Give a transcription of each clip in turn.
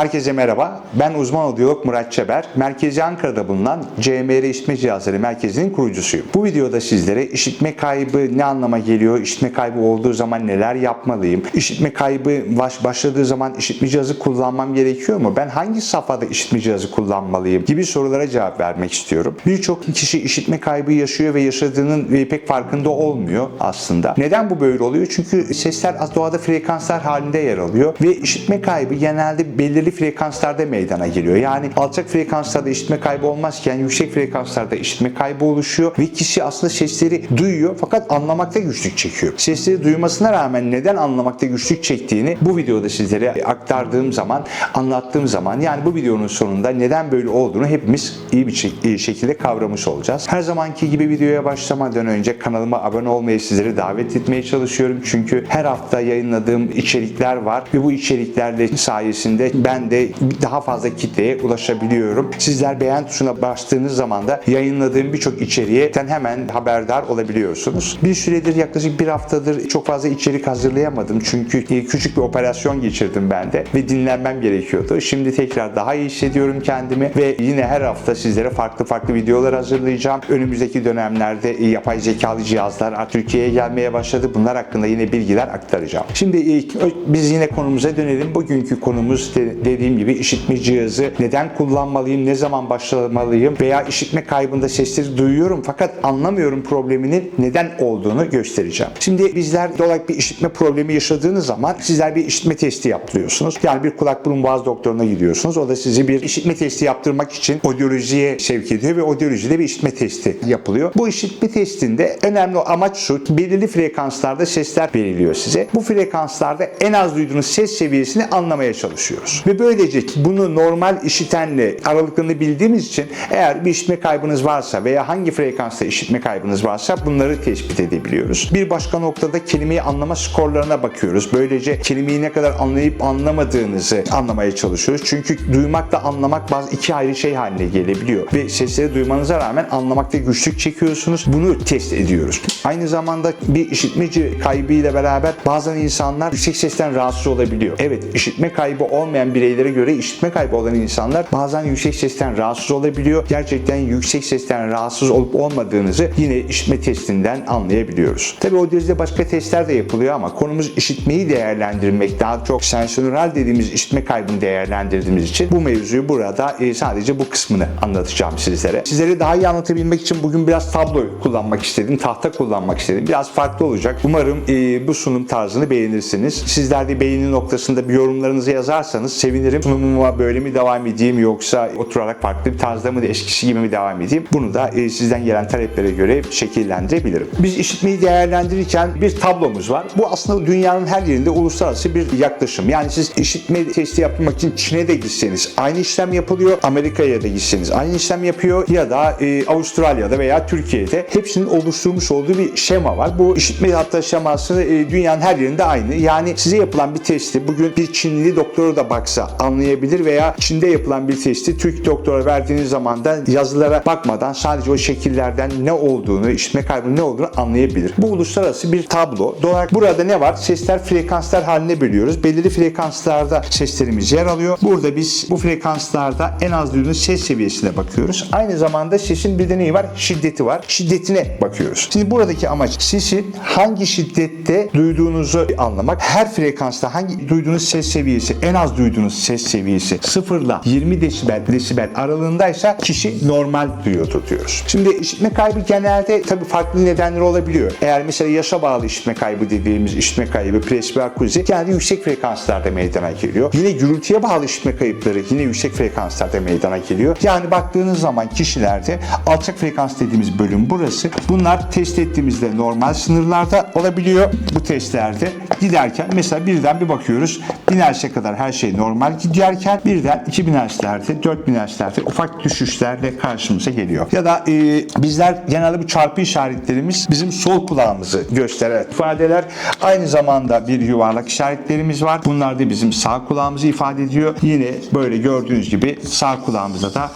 Herkese merhaba. Ben uzman odyolog Murat Çeber. Merkezi Ankara'da bulunan CMR İşitme Cihazları Merkezi'nin kurucusuyum. Bu videoda sizlere işitme kaybı ne anlama geliyor, işitme kaybı olduğu zaman neler yapmalıyım, işitme kaybı baş, başladığı zaman işitme cihazı kullanmam gerekiyor mu, ben hangi safhada işitme cihazı kullanmalıyım gibi sorulara cevap vermek istiyorum. Birçok kişi işitme kaybı yaşıyor ve yaşadığının pek farkında olmuyor aslında. Neden bu böyle oluyor? Çünkü sesler doğada frekanslar halinde yer alıyor ve işitme kaybı genelde belirli frekanslarda meydana geliyor. Yani alçak frekanslarda işitme kaybı olmazken yüksek frekanslarda işitme kaybı oluşuyor ve kişi aslında sesleri duyuyor fakat anlamakta güçlük çekiyor. Sesleri duymasına rağmen neden anlamakta güçlük çektiğini bu videoda sizlere aktardığım zaman, anlattığım zaman yani bu videonun sonunda neden böyle olduğunu hepimiz iyi bir şekilde kavramış olacağız. Her zamanki gibi videoya başlamadan önce kanalıma abone olmayı sizleri davet etmeye çalışıyorum. Çünkü her hafta yayınladığım içerikler var ve bu içeriklerle sayesinde ben de daha fazla kitleye ulaşabiliyorum. Sizler beğen tuşuna bastığınız zaman da yayınladığım birçok içeriğe hemen haberdar olabiliyorsunuz. Bir süredir yaklaşık bir haftadır çok fazla içerik hazırlayamadım. Çünkü küçük bir operasyon geçirdim ben de ve dinlenmem gerekiyordu. Şimdi tekrar daha iyi hissediyorum kendimi ve yine her hafta sizlere farklı farklı videolar hazırlayacağım. Önümüzdeki dönemlerde yapay zekalı cihazlar Türkiye'ye gelmeye başladı. Bunlar hakkında yine bilgiler aktaracağım. Şimdi ilk biz yine konumuza dönelim. Bugünkü konumuz dediğim gibi işitme cihazı neden kullanmalıyım, ne zaman başlamalıyım veya işitme kaybında sesleri duyuyorum fakat anlamıyorum probleminin neden olduğunu göstereceğim. Şimdi bizler olarak bir işitme problemi yaşadığınız zaman sizler bir işitme testi yaptırıyorsunuz. Yani bir kulak burun boğaz doktoruna gidiyorsunuz. O da sizi bir işitme testi yaptırmak için odyolojiye sevk ediyor ve odyolojide bir işitme testi yapılıyor. Bu işitme testinde önemli amaç şu. Belirli frekanslarda sesler veriliyor size. Bu frekanslarda en az duyduğunuz ses seviyesini anlamaya çalışıyoruz. Ve böylece bunu normal işitenle aralıklarını bildiğimiz için eğer bir işitme kaybınız varsa veya hangi frekansta işitme kaybınız varsa bunları tespit edebiliyoruz. Bir başka noktada kelimeyi anlama skorlarına bakıyoruz. Böylece kelimeyi ne kadar anlayıp anlamadığınızı anlamaya çalışıyoruz. Çünkü duymakla anlamak bazı iki ayrı şey haline gelebiliyor. Ve sesleri duymanıza rağmen anlamakta güçlük çekiyorsunuz. Bunu test ediyoruz. Aynı zamanda bir işitmeci kaybıyla beraber bazen insanlar yüksek sesten rahatsız olabiliyor. Evet işitme kaybı olmayan bireylere göre işitme kaybı olan insanlar bazen yüksek sesten rahatsız olabiliyor. Gerçekten yüksek sesten rahatsız olup olmadığınızı yine işitme testinden anlayabiliyoruz. Tabi o düzeyde başka testler de yapılıyor ama konumuz işitmeyi değerlendirmek. Daha çok sensörel dediğimiz işitme kaybını değerlendirdiğimiz için bu mevzuyu burada e, sadece bu kısmını anlatacağım sizlere. Sizlere daha iyi anlatabilmek için bugün biraz tablo kullanmak istedim. Tahta kullanmak istedim. Biraz farklı olacak. Umarım e, bu sunum tarzını beğenirsiniz. Sizler de beğeni noktasında bir yorumlarınızı yazarsanız sevinirim. Sunumuma böyle mi devam edeyim yoksa oturarak farklı bir tarzda mı eskisi gibi mi devam edeyim? Bunu da e, sizden gelen taleplere göre şekillendirebilirim. Biz işitmeyi değerlendirirken bir tablomuz var. Bu aslında dünyanın her yerinde uluslararası bir yaklaşım. Yani siz işitme testi yapmak için Çin'e de gitseniz aynı işlem yapılıyor. Amerika'ya da gitseniz aynı işlem yapıyor ya da e, Avustralya'da veya Türkiye'de hepsinin oluşturmuş olduğu bir şema var. Bu işitme hatta şeması e, dünyanın her yerinde aynı. Yani size yapılan bir testi bugün bir Çinli doktora da baksa anlayabilir veya Çin'de yapılan bir testi Türk doktora verdiğiniz zaman da yazılara bakmadan sadece o şekillerden ne olduğunu, işitme kaybının ne olduğunu anlayabilir. Bu uluslararası bir tablo. Doğal burada ne var? Sesler frekanslar haline bölüyoruz. Belirli frekanslarda seslerimiz yer alıyor. Burada biz bu frekanslarda en az duyduğunuz ses seviyesine bakıyoruz. Aynı zamanda sesin bir de var? Şiddeti var. Şiddetine bakıyoruz. Şimdi buradaki amaç sesi hangi şiddette duyduğunuzu anlamak. Her frekansta hangi duyduğunuz ses seviyesi, en az duyduğunuz ses seviyesi 0 ile 20 desibel, desibel aralığındaysa kişi normal duyuyordur diyoruz. Şimdi işitme kaybı genelde tabii farklı nedenleri olabiliyor. Eğer mesela yaşa bağlı işitme kaybı dediğimiz işitme kaybı, presbikuzi genelde yüksek frekanslarda meydana geliyor. Yine gürültüye bağlı işitme kayıpları yine yüksek frekanslarda meydana geliyor. Yani baktığınız zaman kişilerde alçak frekans dediğimiz bölüm burası. Bunlar test ettiğimizde normal sınırlarda olabiliyor bu testlerde. Giderken mesela birden bir bakıyoruz 1000 Hz'e kadar her şey normal giderken birden 2000 Hz'lerde 4000 Hz'lerde ufak düşüşlerle karşımıza geliyor. Ya da e, bizler genelde bu çarpı işaretlerimiz bizim sol kulağımızı gösteren ifadeler. Aynı zamanda bir yuvarlak işaretlerimiz var. Bunlar da bizim sağ kulağımızı ifade ediyor. Yine böyle gördüğünüz gibi sağ kulağımızda da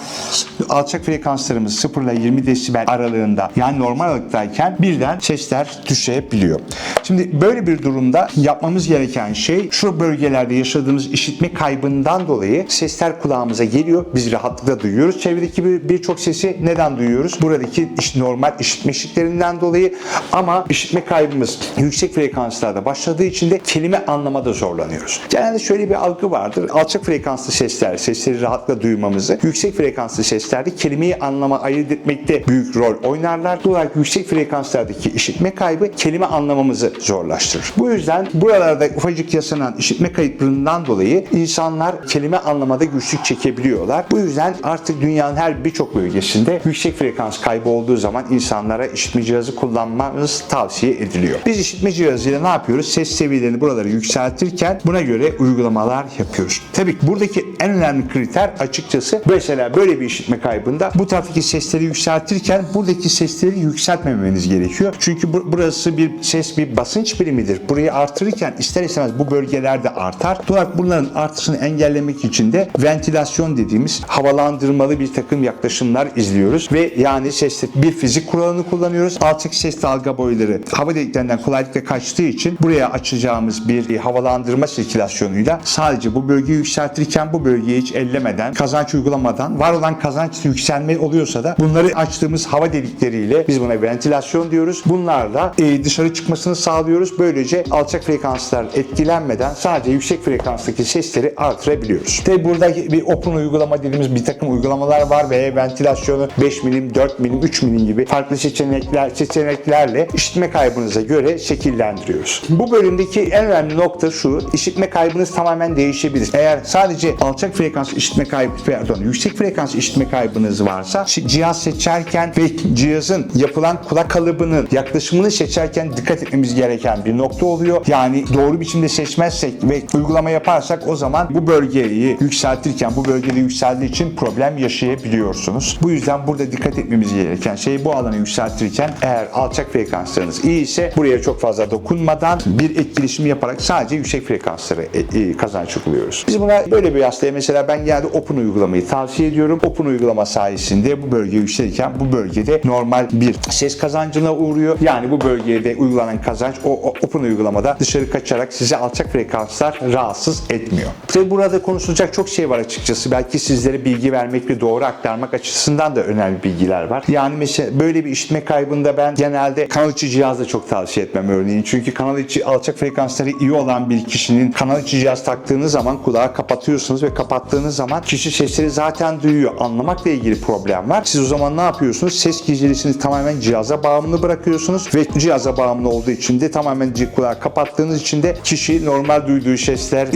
alçak frekanslarımız 0 ile 20 desibel aralığında yani normal aralıktayken birden sesler düşebiliyor. Şimdi böyle bir durumda yapmamız gereken şey şu bölgelerde yaşadığımız işitme kaybından dolayı sesler kulağımıza geliyor. Biz rahatlıkla duyuyoruz. Çevredeki bir- birçok sesi neden duyuyoruz? Buradaki iş- normal işitme eşiklerinden dolayı ama işitme kaybımız yüksek frekanslarda başladığı için de kelime anlamada zorlanıyoruz. Genelde şöyle bir algı vardır. Alçak frekanslı sesler, sesleri rahatlıkla duymamızı, yüksek frekanslı seslerde kelimeyi anlama ayırt etmekte büyük rol oynarlar. Dolayısıyla yüksek frekanslardaki işitme kaybı kelime anlamamızı zorlaştırır. Bu yüzden buralarda ufacık yaşanan işitme kayıplarından dolayı insanlar kelime anlamada güçlük çekebiliyorlar. Bu yüzden artık dünyanın her birçok bölgesinde yüksek frekans kaybı olduğu zaman insanlara işitme cihazı kullanmamız tavsiye ediliyor. Biz işitme cihazıyla ne yapıyoruz? Ses seviyelerini buraları yükseltirken buna göre uygulamalar yapıyoruz. Tabii ki buradaki en önemli kriter açıkçası mesela böyle bir işitme kaybında bu taraftaki sesleri yükseltirken buradaki sesleri yükseltmemeniz gerekiyor. Çünkü bu- burası bir ses bir basınç birimidir. Burayı artırırken ister istemez bu bölgelerde artar. Dolayısıyla bunların artışını engellemek için de ventilasyon dediğimiz havalandırmalı bir takım yaklaşımlar izliyoruz ve yani sesli bir fizik kuralını kullanıyoruz. Alçak ses dalga boyları hava deliklerinden kolaylıkla kaçtığı için buraya açacağımız bir havalandırma sirkülasyonuyla sadece bu bölgeyi yükseltirken bu bölgeyi hiç ellemeden, kazanç uygulamadan var olan kazanç yükselme oluyorsa da bunları açtığımız hava delikleriyle biz buna ventilasyon diyoruz. Bunlarla e, dışarı çıkmasını sağlıyoruz. Böylece alçak frekanslar etkilenmeden sadece yüksek frekanstaki sesleri artırabiliyoruz. Tabi burada bir open uygulama dediğimiz bir takım uygulamalar var ve ventilasyonu 5 milim, 4 milim, 3 milim gibi farklı seçenekler seçeneklerle işitme kaybınıza göre şekillendiriyoruz. Bu bölümdeki en önemli nokta şu. işitme kaybınız tamamen değişebilir. Eğer sadece alçak frekans işitme kaybı, pardon, yüksek frekans işitme kaybınız varsa cihaz seçerken ve cihazın yapılan kulak kalıbının yaklaşımını seçerken dikkat etmemiz gereken bir nokta oluyor. Yani doğru biçimde seçmezsek ve uygulama yaparsak o zaman bu bölgeyi yükseltirken bu bölgede yükseldiği için problem yaşayabiliyorsunuz. Bu yüzden burada dikkat etmemiz gereken şey bu alanı yükseltirken eğer alçak frekanslarınız iyi ise buraya çok fazla dokunmadan bir etkileşim yaparak sadece yüksek frekansları e, e, kazanç uyguluyoruz. Biz buna böyle bir hastaya mesela ben genelde Open uygulamayı tavsiye ediyorum. Open uygulama sayesinde bu bölge yükselirken bu bölgede normal bir ses kazancına uğruyor. Yani bu bölgede uygulanan kazanç o, o Open uygulamada dışarı kaçarak size alçak frekanslar rahatsız etmiyor. Tabi burada konuşulacak çok şey var açıkçası. Belki sizlere bilgi vermek ve doğru aktarmak açısından da önemli bilgiler var. Yani mesela böyle bir işitme kaybında ben genelde kanal içi cihazda çok tavsiye etmem örneğin. Çünkü kanal içi alçak frekansları iyi olan bir kişinin kanal içi cihaz taktığınız zaman kulağı kapatıyorsunuz ve kapattığınız zaman kişi sesleri zaten duyuyor. Anlamakla ilgili problem var. Siz o zaman ne yapıyorsunuz? Ses gecelisini tamamen cihaza bağımlı bırakıyorsunuz ve cihaza bağımlı olduğu için de tamamen kulağı kapattığınız için de kişi normal duyduğu sesler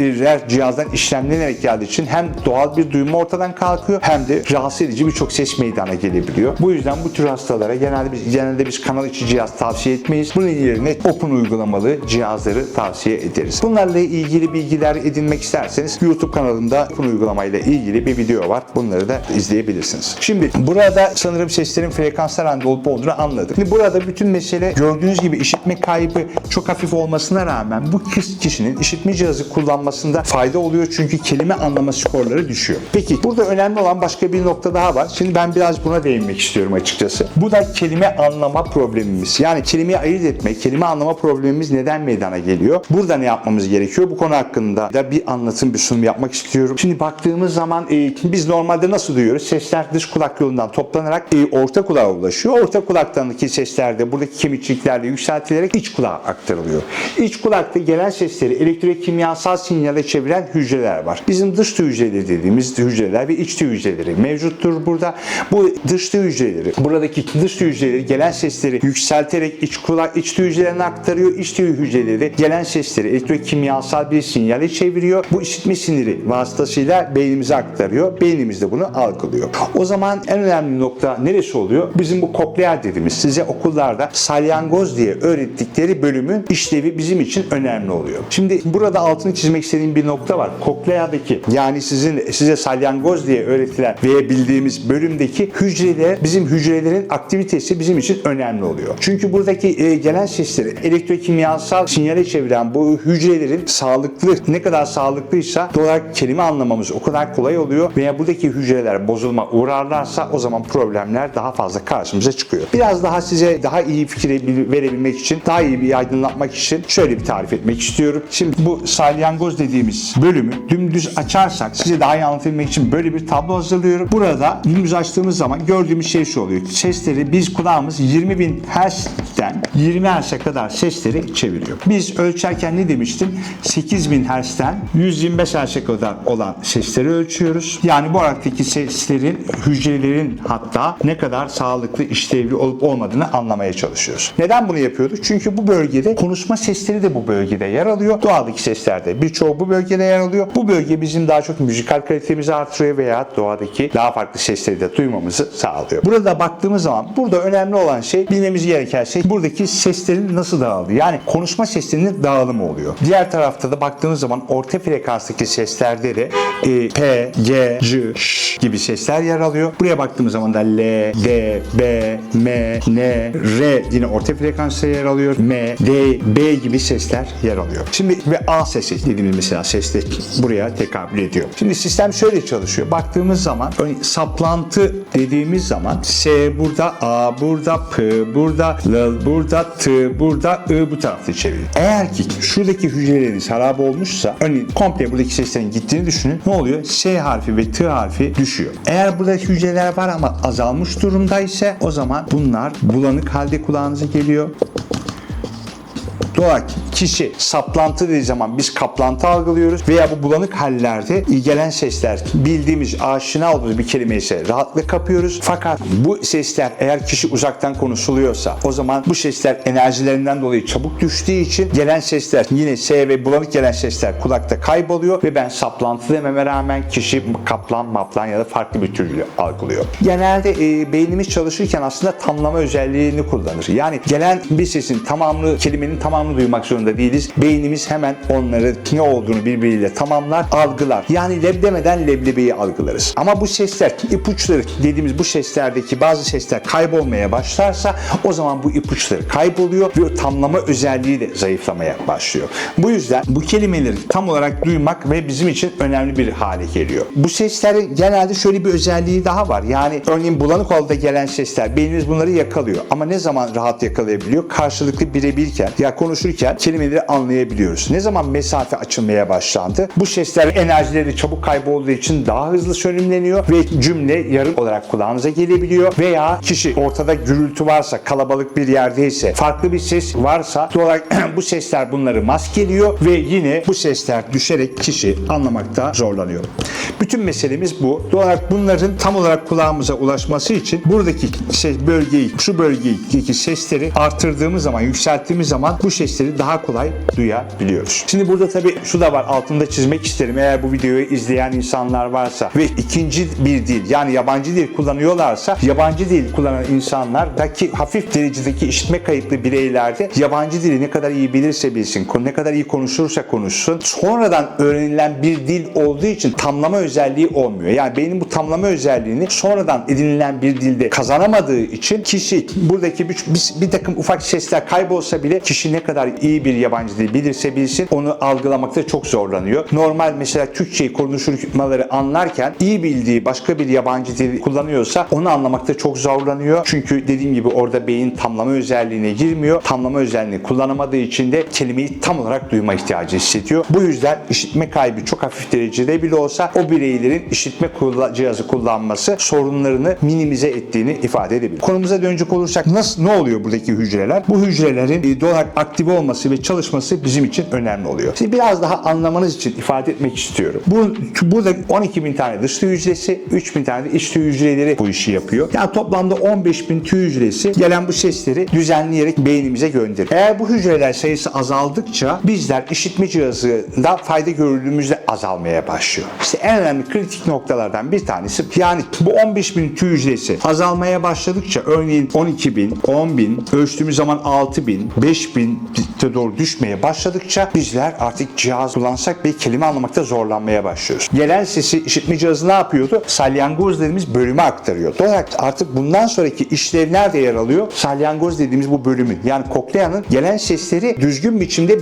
cihazdan işlemlenerek geldiği için hem doğal bir duyma ortadan kalkıyor hem de rahatsız edici birçok ses meydana gelebiliyor. Bu yüzden bu tür hastalara genelde biz genelde biz kanal içi cihaz tavsiye etmeyiz. Bunun yerine Open uygulamalı cihazları tavsiye ederiz. Bunlarla ilgili bilgiler edinmek isterseniz YouTube kanalımda Open uygulamayla ilgili bir video var. Bunları da izleyebilirsiniz. Şimdi burada sanırım seslerin frekanslar halinde olup olduğunu anladık. Şimdi burada bütün mesele gördüğünüz gibi işitme kaybı çok hafif olmasına rağmen bu kişinin işitme cihazı kullanmasında fayda oluyor çünkü kelime anlama skorları düşüyor. Peki burada önemli olan başka bir nokta daha var. Şimdi ben biraz buna değinmek istiyorum açıkçası. Bu da kelime anlama problemimiz. Yani kelimeyi ayırt etme, kelime anlama problemimiz neden meydana geliyor? Burada ne yapmamız gerekiyor? Bu konu hakkında da bir anlatım, bir sunum yapmak istiyorum. Şimdi baktığımız zaman e, biz normalde nasıl duyuyoruz? Sesler dış kulak yolundan toplanarak e, orta kulağa ulaşıyor. Orta kulaktaki sesler de buradaki kemikçiklerle yükseltilerek iç kulağa aktarılıyor. İç kulakta gelen sesleri elektrokimyasal sinyale çeviren hücreler var. Bizim dış hücreleri dediğimiz hücreler ve iç hücreleri mevcuttur burada. Bu dış hücreleri, buradaki dış hücreleri gelen sesleri yükselterek iç kulak iç hücrelerine aktarıyor. İç hücreleri gelen sesleri elektrokimyasal bir sinyale çeviriyor. Bu işitme siniri vasıtasıyla beynimize aktarıyor. Beynimiz de bunu algılıyor. O zaman en önemli nokta neresi oluyor? Bizim bu kokleer dediğimiz size okullarda salyangoz diye öğrettikleri bölümün işlevi bizim için önemli oluyor. Şimdi burada altını çizmek istediğim bir nokta var. Kokleadaki yani sizin size salyangoz diye öğretilen veya bildiğimiz bölümdeki hücreler bizim hücrelerin aktivitesi bizim için önemli oluyor. Çünkü buradaki e, gelen sesleri elektrokimyasal sinyale çeviren bu hücrelerin sağlıklı ne kadar sağlıklıysa olarak kelime anlamamız o kadar kolay oluyor veya buradaki hücreler bozulma uğrarlarsa o zaman problemler daha fazla karşımıza çıkıyor. Biraz daha size daha iyi fikir verebilmek için, daha iyi bir aydınlatmak için şöyle bir tarif etmek istiyorum. Şimdi bu salyangoz dediğimiz bölümü dümdüz açarsak size daha iyi anlatabilmek için böyle bir tablo hazırlıyorum. Burada dümdüz açtığımız zaman gördüğümüz şey şu oluyor. Sesleri biz kulağımız 20.000 Hz'den 20 Hz'e kadar sesleri çeviriyor. Biz ölçerken ne demiştim? 8000 Hz'den 125 Hz'e kadar olan sesleri ölçüyoruz. Yani bu aralıktaki seslerin, hücrelerin hatta ne kadar sağlıklı, işlevli olup olmadığını anlamaya çalışıyoruz. Neden bunu yapıyorduk? Çünkü bu bölgede konuşma sesleri de bu bölgede yer alıyor. Doğadaki sesler de birçoğu bu bölgede yer alıyor. Bu bölge bizim daha çok müzikal kalitemizi artırıyor veya doğadaki daha farklı sesleri de duymamızı sağlıyor. Burada baktığımız zaman burada önemli olan şey bilmemiz gereken şey buradaki seslerin nasıl dağıldığı. Yani konuşma seslerinin dağılımı oluyor. Diğer tarafta da baktığımız zaman orta frekanstaki seslerde de e, P, G, J, Ş gibi sesler yer alıyor. Buraya baktığımız zaman da L, D, B, M, N, R yine orta frekansta yer alıyor. M, D, B gibi sesler yer alıyor. Şimdi ve A sesi dediğimiz mesela ses de buraya tekabül ediyor. Şimdi sistem şöyle çalışıyor. Baktığımız zaman saplantı dediğimiz zaman S burada, A burada, P burada, L burada, T burada, I bu tarafta çeviriyor. Eğer ki şuradaki hücrelerin harap olmuşsa örneğin komple buradaki seslerin gittiğini düşünün. Ne oluyor? S harfi ve T harfi düşüyor. Eğer burada hücreler var ama azalmış durumda ise o zaman bunlar bulanık halde kulağınıza geliyor. Doğal kişi saplantı dediği zaman biz kaplantı algılıyoruz veya bu bulanık hallerde gelen sesler bildiğimiz aşina olduğumuz bir kelime ise rahatlıkla kapıyoruz. Fakat bu sesler eğer kişi uzaktan konuşuluyorsa o zaman bu sesler enerjilerinden dolayı çabuk düştüğü için gelen sesler yine S ve bulanık gelen sesler kulakta kayboluyor ve ben saplantı dememe rağmen kişi kaplan maplan ya da farklı bir türlü algılıyor. Genelde e, beynimiz çalışırken aslında tamlama özelliğini kullanır. Yani gelen bir sesin tamamını kelimenin tamamını duymak zorunda değiliz. Beynimiz hemen onları ne olduğunu birbiriyle tamamlar, algılar. Yani leb demeden leblebiyi algılarız. Ama bu sesler, ipuçları dediğimiz bu seslerdeki bazı sesler kaybolmaya başlarsa o zaman bu ipuçları kayboluyor ve tamlama özelliği de zayıflamaya başlıyor. Bu yüzden bu kelimeleri tam olarak duymak ve bizim için önemli bir hale geliyor. Bu seslerin genelde şöyle bir özelliği daha var. Yani örneğin bulanık olda gelen sesler beynimiz bunları yakalıyor. Ama ne zaman rahat yakalayabiliyor? Karşılıklı birebirken ya konuşurken kelimeleri anlayabiliyoruz. Ne zaman mesafe açılmaya başlandı? Bu sesler enerjileri çabuk kaybolduğu için daha hızlı sönümleniyor ve cümle yarım olarak kulağınıza gelebiliyor veya kişi ortada gürültü varsa, kalabalık bir yerdeyse, farklı bir ses varsa doğal olarak bu sesler bunları maskeliyor ve yine bu sesler düşerek kişi anlamakta zorlanıyor. Bütün meselemiz bu. Doğal olarak bunların tam olarak kulağımıza ulaşması için buradaki ses bölgeyi, şu bölgedeki sesleri artırdığımız zaman, yükselttiğimiz zaman bu sesleri daha kolay duyabiliyoruz. Şimdi burada tabii şu da var altında çizmek isterim. Eğer bu videoyu izleyen insanlar varsa ve ikinci bir dil yani yabancı dil kullanıyorlarsa yabancı dil kullanan insanlardaki hafif derecedeki işitme kayıplı bireylerde yabancı dili ne kadar iyi bilirse bilsin, ne kadar iyi konuşursa konuşsun sonradan öğrenilen bir dil olduğu için tamlama özelliği olmuyor. Yani beynin bu tamlama özelliğini sonradan edinilen bir dilde kazanamadığı için kişi buradaki bir, bir, bir takım ufak sesler kaybolsa bile kişi ne kadar iyi bir yabancı dil bilirse bilsin onu algılamakta çok zorlanıyor. Normal mesela Türkçeyi konuşmaları anlarken iyi bildiği başka bir yabancı dil kullanıyorsa onu anlamakta çok zorlanıyor. Çünkü dediğim gibi orada beyin tamlama özelliğine girmiyor. Tamlama özelliğini kullanamadığı için de kelimeyi tam olarak duyma ihtiyacı hissediyor. Bu yüzden işitme kaybı çok hafif derecede bile olsa o bireylerin işitme cihazı kullanması sorunlarını minimize ettiğini ifade edebilir. Konumuza dönecek olursak nasıl ne oluyor buradaki hücreler? Bu hücrelerin doğal olarak aktive olması ve çalışması bizim için önemli oluyor. Şimdi biraz daha anlamanız için ifade etmek istiyorum. Bu burada 12 bin tane dışlı hücresi, 3 bin tane de içli hücreleri bu işi yapıyor. Yani toplamda 15 bin tüy hücresi gelen bu sesleri düzenleyerek beynimize gönderir. Eğer bu hücreler sayısı azaldıkça bizler işitme cihazında fayda gördüğümüzde azalmaya başlıyor. İşte en önemli kritik noktalardan bir tanesi yani bu 15 bin tüy hücresi azalmaya başladıkça örneğin 12 bin, 10 bin, ölçtüğümüz zaman 6 bin, 5 bin doğru düşmeye başladıkça bizler artık cihaz kullansak bir kelime anlamakta zorlanmaya başlıyoruz. Gelen sesi işitme cihazı ne yapıyordu? Salyangoz dediğimiz bölüme aktarıyor. Olarak artık bundan sonraki işlev nerede yer alıyor? Salyangoz dediğimiz bu bölümün yani kokleanın gelen sesleri düzgün biçimde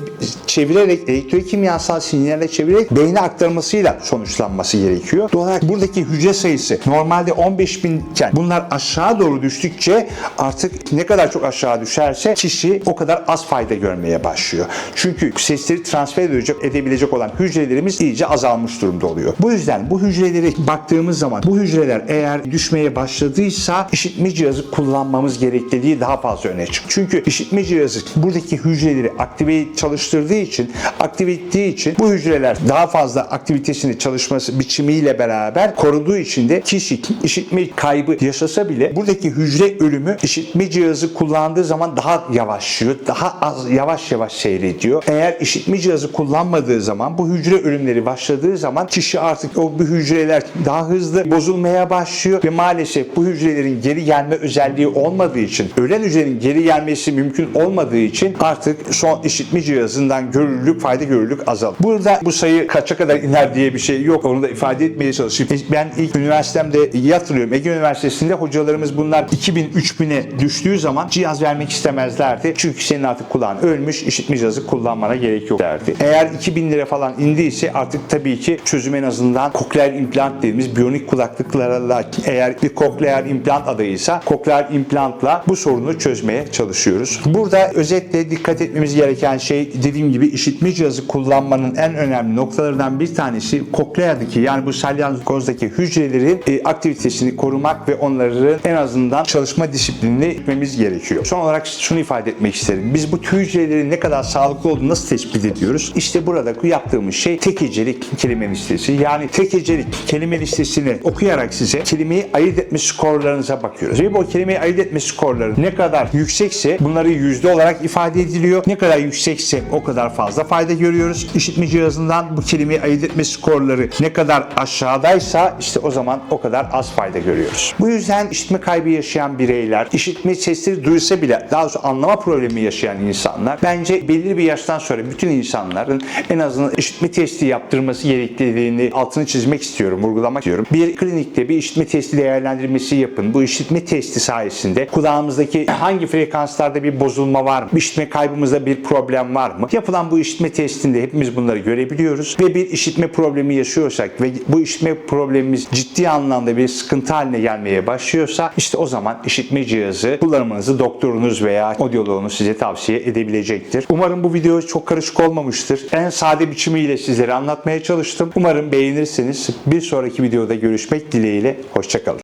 çevirerek elektrokimyasal sinyalle çevirerek beyne aktarmasıyla sonuçlanması gerekiyor. Olarak buradaki hücre sayısı normalde 15 bin iken bunlar aşağı doğru düştükçe artık ne kadar çok aşağı düşerse kişi o kadar az fayda görmeye başlıyor. Çünkü sesleri transfer edecek, edebilecek olan hücrelerimiz iyice azalmış durumda oluyor. Bu yüzden bu hücreleri baktığımız zaman bu hücreler eğer düşmeye başladıysa işitme cihazı kullanmamız gerekliliği daha fazla öne çıkıyor. Çünkü işitme cihazı buradaki hücreleri aktive çalıştırdığı için, aktive ettiği için bu hücreler daha fazla aktivitesini çalışması biçimiyle beraber koruduğu için de kişi işitme kaybı yaşasa bile buradaki hücre ölümü işitme cihazı kullandığı zaman daha yavaşlıyor. Daha az yavaş yavaş seyrediyor. Eğer işitme cihazı kullanmadığı zaman bu hücre ölümleri başladığı zaman kişi artık o bu hücreler daha hızlı bozulmaya başlıyor ve maalesef bu hücrelerin geri gelme özelliği olmadığı için ölen hücrenin geri gelmesi mümkün olmadığı için artık son işitme cihazından görülürlük, fayda görülürlük azalır. Burada bu sayı kaça kadar iner diye bir şey yok. Onu da ifade etmeye çalışayım. Ben ilk üniversitemde iyi. Ege Üniversitesi'nde hocalarımız bunlar 2000-3000'e düştüğü zaman cihaz vermek istemezlerdi. Çünkü senin artık kulağın ölmüş, işitme cihazı kullanmana gerek yok derdi. Eğer 2000 lira falan indiyse artık tabii ki çözüm en azından kokleer implant dediğimiz biyonik kulaklıklarla eğer bir kokleer implant adayıysa kokleer implantla bu sorunu çözmeye çalışıyoruz. Burada özetle dikkat etmemiz gereken şey dediğim gibi işitme cihazı kullanmanın en önemli noktalarından bir tanesi kokleerdeki yani bu salyangozdaki hücrelerin e, aktivitesini korumak ve onların en azından çalışma disiplinini etmemiz gerekiyor. Son olarak şunu ifade etmek isterim. Biz bu tüy hücrelerin ne kadar sağlıklı olduğunu nasıl tespit ediyoruz? İşte burada yaptığımız şey tek hecelik kelime listesi. Yani tek hecelik kelime listesini okuyarak size kelimeyi ayırt etme skorlarınıza bakıyoruz. Ve bu kelimeyi ayırt etme skorları ne kadar yüksekse bunları yüzde olarak ifade ediliyor. Ne kadar yüksekse o kadar fazla fayda görüyoruz. İşitme cihazından bu kelimeyi ayırt etme skorları ne kadar aşağıdaysa işte o zaman o kadar az fayda görüyoruz. Bu yüzden işitme kaybı yaşayan bireyler, işitme sesleri duysa bile daha doğrusu anlama problemi yaşayan insanlar bence belirli bir yaştan sonra bütün insanların en azından işitme testi yaptırması gerektiğini altını çizmek istiyorum, vurgulamak istiyorum. Bir klinikte bir işitme testi değerlendirmesi yapın. Bu işitme testi sayesinde kulağımızdaki hangi frekanslarda bir bozulma var mı? İşitme kaybımızda bir problem var mı? Yapılan bu işitme testinde hepimiz bunları görebiliyoruz ve bir işitme problemi yaşıyorsak ve bu işitme problemimiz ciddi anlamda bir sıkıntı haline gelmeye başlıyorsa işte o zaman işitme cihazı kullanmanızı doktorunuz veya odyoloğunuz size tavsiye edebilecektir. Umarım bu video çok karışık olmamıştır. En sade biçimiyle sizlere anlatmaya çalıştım. Umarım beğenirsiniz. Bir sonraki videoda görüşmek dileğiyle. Hoşçakalın.